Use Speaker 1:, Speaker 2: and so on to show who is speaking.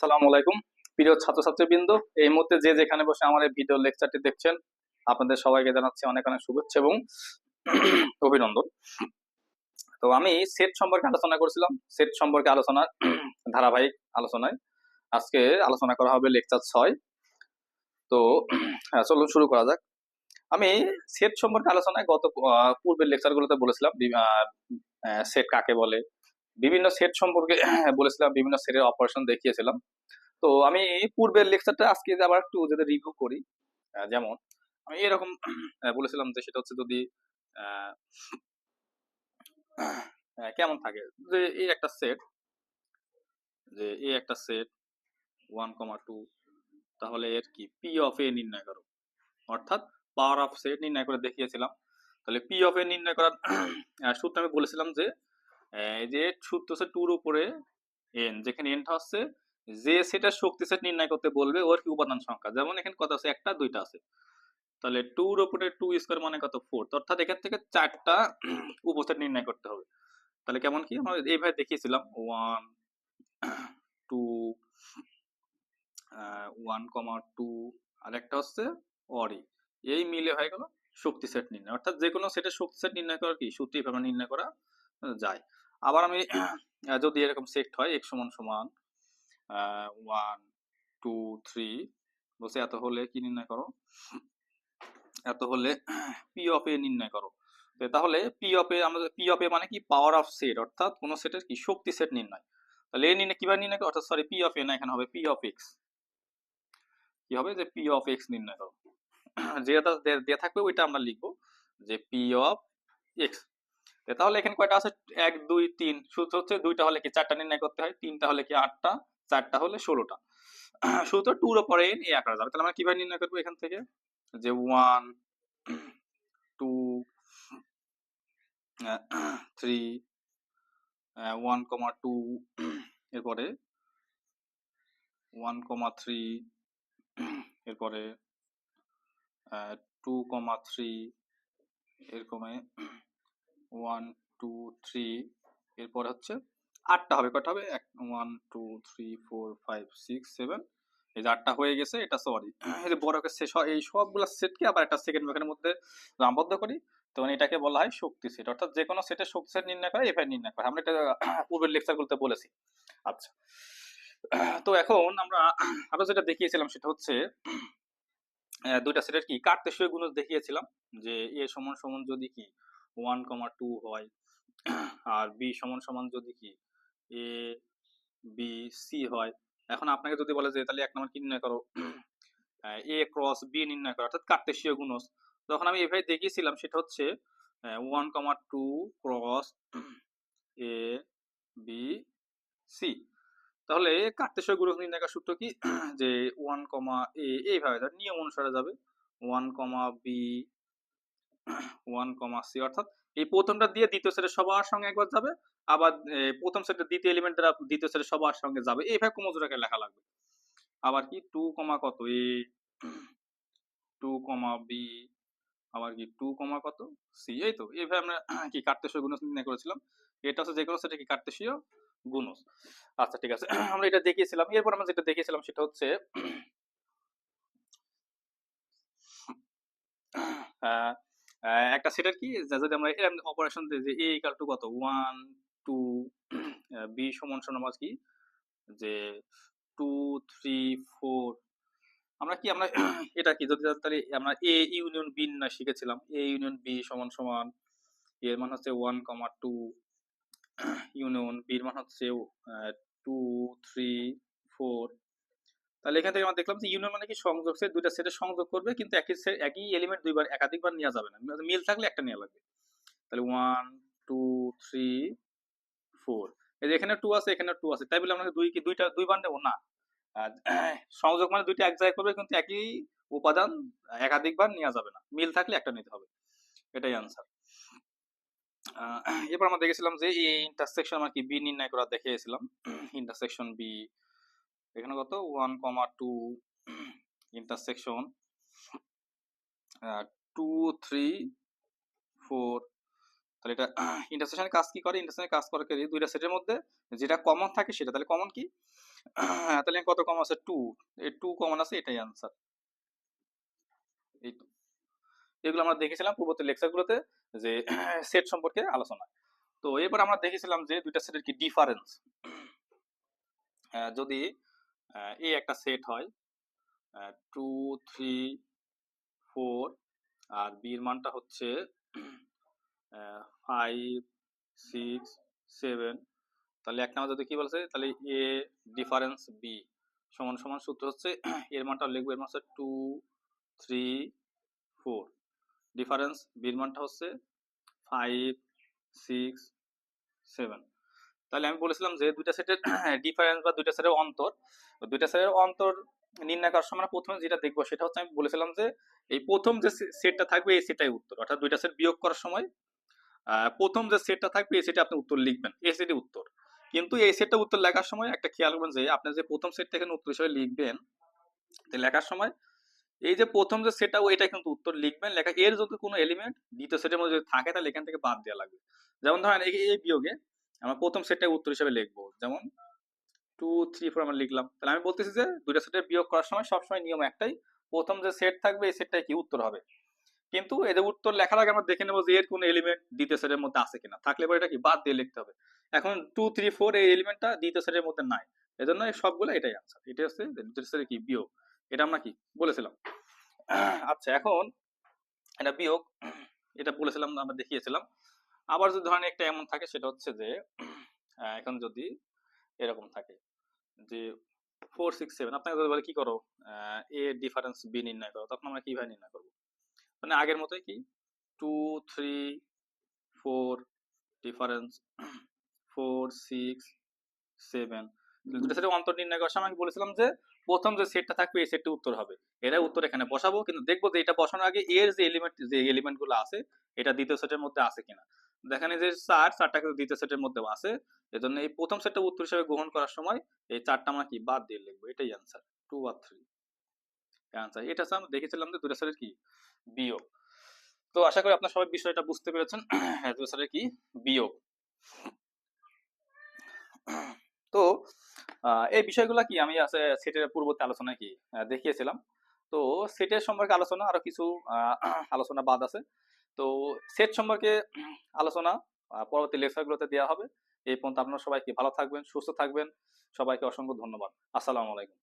Speaker 1: আসসালামু আলাইকুম। প্রিয় ছাত্রছাত্রীবৃন্দ এই মুহূর্তে যে যেখানে বসে আমার এই ভিডিও লেকচারটি দেখছেন আপনাদের সবাইকে জানাচ্ছি অনেক অনেক শুভেচ্ছা এবং অভিনন্দন। তো আমি সেট সম্পর্কে আলোচনা করছিলাম। সেট সম্পর্কে আলোচনার ধারাবাহিক আলোচনায় আজকে আলোচনা করা হবে লেকচার ছয়। তো হ্যাঁ, চলুন শুরু করা যাক। আমি সেট সম্পর্কে আলোচনায় গত পূর্বের লেকচারগুলোতে বলেছিলাম সেট কাকে বলে বিভিন্ন সেট সম্পর্কে বলেছিলাম, বিভিন্ন সেটের অপারেশন দেখিয়েছিলাম। তো আমি পূর্বের লেকচারটা আজকে আবার একটু যদি রিভিউ করি। যেমন আমি এরকম বলেছিলাম যে সেটা হচ্ছে যদি কেমন থাকে? যে এই একটা সেট যে এই একটা সেট ওয়ান কমা টু তাহলে এর কি? পি অফ এ নির্ণয় করো। অর্থাৎ পাওয়ার অফ সেট নির্ণয় করে দেখিয়েছিলাম। তাহলে পি অফ এ নির্ণয় করার সূত্র আমি বলেছিলাম যে এই যে সূত্র হচ্ছে টুর উপরে এন যেখানে এনটা হচ্ছে যে সেটার শক্তি সেট নির্ণয় করতে বলবে ওর কি উপাদান সংখ্যা। যেমন এখানে কত আছে? একটা, দুইটা আছে। তাহলে টুর উপরে টু স্কোয়ার মানে কত? ফোর অর্থাৎ এখান থেকে চারটা উপসেট নির্ণয় করতে হবে। তাহলে কেমন কি? আমরা এইভাবে দেখিয়েছিলাম। One two one comma two আর একটা হচ্ছে অরি। এই মিলে হয়ে গেল শক্তি সেট নির্ণয়। অর্থাৎ যে কোনো সেটের শক্তি সেট নির্ণয় করা কি? সূত্র এইভাবে নির্ণয় করা যায়। আবার আমি যদি এরকম সেট হয় এক সমান সমান ওয়ান টু থ্রি বলছে এত হলে কি নির্ণয় করো? এত হলে পি অফ এ নির্ণয় করো। তাহলে পি অফ এ আমাদের পি অফ এ মানে কি? পাওয়ার অফ সেট অর্থাৎ কোন সেটের কি? শক্তি সেট নির্ণয়। তাহলে এ নির্ণয় কীভাবে নির্ণয় অর্থাৎ সরি পি অফ এ না, এখানে হবে পি অফ এক্স কি হবে? যে পি অফ এক্স নির্ণয় করো। যেটা দে- দেয়া থাকবে ওইটা আমরা লিখব যে পি অফ এক্স তাহলে এখানে কয়টা আছে? এক, দুই, তিন। সূত্র হচ্ছে দুইটা হলে কি চারটা নির্ণয় করতে হয়? তিনটা হলে কি আটটা? চারটা হলে ষোলোটা। সূত্র টুর ওপরে এন এ আকারে যাবে। তাহলে আমরা কীভাবে নির্ণয় করব এখান থেকে? যে one two three one comma two এরপরে ওয়ান কমা থ্রি এরপরে two comma three এরকমে one two three এরপরে হচ্ছে আটটা হবে। কটা হবে? এক one two three four five six seven এই যে আটটা হয়ে গেছে, এটা সরি এই যে বড়কে শেষ এই সবগুলো সেটকে আবার একটা সেকেন্ড ব্লকের মধ্যে আবদ্ধ করি। তখন এটাকে বলা হয় শক্তি সেট অর্থাৎ যে কোনো সেটের শক্তি সেট নির্ণয় করে এভাবে নির্ণয় করে। আমরা এটা পূর্বের লেকচারগুলোতে বলেছি। আচ্ছা। তো এখন আমরা আরও যেটা দেখিয়েছিলাম, সেটা হচ্ছে দুইটা সেটের কি? কার্তেশীয় গুণ দেখিয়েছিলাম যে এ সমান সমান যদি কি? ওয়ান কমা টু হয়। আর বি সমান সমান যদি কি? এ বি সি হয়। এখন আপনাকে যদি বলে যে, তাহলে এক নম্বর কি নির্ণয় করো? এ ক্রস বি নির্ণয় করো, অর্থাৎ কার্তেশীয় গুণজ। তখন আমি এভাবে দেখিয়েছিলাম, সেটা হচ্ছে one comma two cross A B C তাহলে কার্তেশীয় গুণজ নির্ণয় করার সূত্র কি? যে ওয়ান কমা এ এইভাবে নিয়ম অনুসারে যাবে। One comma B one comma C অর্থাৎ এই প্রথমটা দিয়ে দ্বিতীয় সেটের সবার সঙ্গে একবার যাবে আবার প্রথম সেটের দ্বিতীয় এলিমেন্ট দ্বিতীয় সেটের সবার সঙ্গে যাবে। এইভাবে ক্রমজোড়াকে লেখা লাগবে। আবার কি? টু কমা কত? এ টু কমা বি আবার কি? টু কমা কত? সি এই তো। এইভাবে আমরা কি কার্তেশীয় গুণজ নির্ণয় করেছিলাম। এটা হচ্ছে যে কোনো সেটে কি কার্তেশীয় গুণজ। আচ্ছা ঠিক আছে। আমরা এটা দেখিয়েছিলাম। এরপর আমরা যেটা দেখিয়েছিলাম সেটা হচ্ছে আহ, একটা সেটের কি? যদি আমরা এরকম অপারেশন দিই যে এ ইকাল টু কত? ওয়ান টু বি সমান সমান আবার কি? যে টু থ্রি ফোর আমরা কি, আমরা এটা কি? যদি তাহলে আমরা এ ইউনিয়ন বি না শিখেছিলাম এ ইউনিয়ন বি সমান সমান এর মান হচ্ছে ওয়ান কমা টু ইউনিয়ন বির মান হচ্ছে টু থ্রি ফোর তাহলে এখান থেকে আমরা দেখলাম যে ইউনিয়ন মানে কি সংযোগ, সে দুইটা সেটের সংযোগ করবে, কিন্তু একই একই এলিমেন্ট দুইবার একাধিকবার নেওয়া যাবে না। মিল থাকলে একটা নেওয়া লাগবে। তাহলে ওয়ান টু থ্রি ফোর এই যে এখানে টু আছে, এখানে টু আছে। তাই বলে আমরা দুই কি, দুইটা, দুইবার নেব? না। সংযোগ মানে দুইটা এক জায়গায় করবে, কিন্তু একই উপাদান একাধিকবার নেওয়া যাবে না। মিল থাকলে একটা নিতে হবে। এটাই আনসার এরপর আমরা দেখেছিলাম যে এই ইন্টারসেকশন আমরা কি বি নির্ণয় করা দেখিয়েছিলাম। ইন্টারসেকশন বি এখানে কত? One comma two intersection two three four তাহলে এটা ইন্টারসেকশনের কাজ কি করে? ইন্টারসেকশনের কাজ করে কি? দুইটা সেটের মধ্যে যেটা কমন থাকে সেটা। তাহলে কমন কি? তাহলে কত কম আছে? টু এই টু কমন আছে, এটাই আনসার এই এগুলো আমরা দেখেছিলাম পূর্ববর্তী লেকচারগুলোতে যে সেট সম্পর্কে আলোচনা। তো এবার আমরা দেখেছিলাম যে দুইটা সেটের কি ডিফারেন্স যদি এ একটা সেট হয়। টু থ্রি ফোর আর বির মানটা হচ্ছে ফাইভ সিক্স সেভেন তাহলে এক নাম্বার যদি কি বলছে? তাহলে এ ডিফারেন্স বি সমান সমান সূত্র হচ্ছে, এর মানটা লিখব, এর মান হচ্ছে টু থ্রি ফোর ডিফারেন্স বির মানটা হচ্ছে ফাইভ সিক্স সেভেন তাহলে আমি বলেছিলাম যে দুইটা সেটের ডিফারেন্স বা দুইটা সেটের অন্তর দুইটা সেটের অন্তর নির্ণয় করার সময় প্রথমে যেটা দেখব সেটা হচ্ছে আমি বলেছিলাম যে এই প্রথম যে সেটটা থাকবে এই সেটাই উত্তর, অর্থাৎ দুইটা সেট বিয়োগ করার সময় প্রথম যে সেটটা থাকবে এই সেটে আপনি উত্তর লিখবেন, এই সেটই উত্তর। কিন্তু এই সেটটা উত্তর লেখার সময় একটা খেয়াল করবেন যে আপনি যে প্রথম সেটটা এখানে উত্তর হিসেবে লিখবেন লেখার সময় এই যে প্রথম যে সেটটা ওইটা কিন্তু উত্তর লিখবেন, লেখা, এর যদি কোনো এলিমেন্ট দ্বিতীয় সেটের মধ্যে যদি থাকে তাহলে এখান থেকে বাদ দেওয়া লাগবে। যেমন ধরেন এই বিয়োগে আমরা প্রথম সেটটাই উত্তর হিসেবে লিখব। যেমন টু থ্রি ফোর আমরা লিখলাম। তাহলে আমি বলতেছি যে দুইটা সেটের বিয়োগ করার সময় সবসময় নিয়ম একটাই, প্রথম যে সেট থাকবে এই সেটটাই কি উত্তর হবে? কিন্তু এদের উত্তর লেখার আগে আমরা দেখে নেব যে এর কোন এলিমেন্ট দ্বিতীয় সেটের মধ্যে আছে কিনা। থাকলে পরে এটা কি? বাদ দিয়ে লিখতে হবে। এখন টু থ্রি ফোর এই এলিমেন্টটা দ্বিতীয় সেটের মধ্যে নাই। এজন্য সবগুলো এটাই আনসার এটাই হচ্ছে দ্বিতীয় সেটের কি? বিয়োগ। এটা আমরা কি? বলেছিলাম। আচ্ছা এখন এটা বিয়োগ। এটা বলেছিলাম, আমরা দেখিয়েছিলাম। আবার যদি ধরেন একটা এমন থাকে সেটা হচ্ছে যে এখন যদি এরকম থাকে যে ফোর সিক্স সেভেন আপনাকে যদি বলে কি করো? এ ডিফারেন্স বি নির্ণয় করো তখন আমরা কীভাবে নির্ণয় করব? মানে আগের মতোই কি? Two three four difference four six seven দুটো সেটের অন্তর নির্ণয় করার সময় আমি বলেছিলাম যে প্রথম যে সেটটা থাকবে এই সেটটি উত্তর হবে। এটা উত্তর এখানে বসাবো কিন্তু দেখব যে এটা বসানোর আগে এর যে এলিমেন্ট যে এলিমেন্টগুলো আছে এটা দ্বিতীয় সেটের মধ্যে আছে কিনা। দেখেন এই যে চার চারটা কিন্তু দ্বিতীয় সেটের মধ্যে আছে। এজন্য এই প্রথম সেটটা উত্তর হিসেবে গ্রহণ করার সময় এই চারটা আমরা কি বাদ দিয়ে লিখব, এটাই অ্যান্সার টু আর থ্রি অ্যান্সার এটা আমরা দেখেছিলাম যে দুটো সেটের কি? বিয়োগ। তো আশা করি আপনার সবাই বিষয়টা বুঝতে পেরেছেন। হ্যাঁ দুটো সেটের কি? বিয়োগ। তো এই বিষয়গুলো কি? আমি আছে সেটের পূর্ববর্তী আলোচনায় কি? দেখিয়েছিলাম। তো সেটের সম্পর্কে আলোচনা, আরও কিছু আলোচনা বাদ আছে। তো সেট সম্পর্কে আলোচনা পরবর্তী লেকচারগুলোতে দেওয়া হবে। এই পর্যন্ত আপনারা সবাইকে ভালো থাকবেন, সুস্থ থাকবেন। সবাইকে অসংখ্য ধন্যবাদ। আসসালামু আলাইকুম।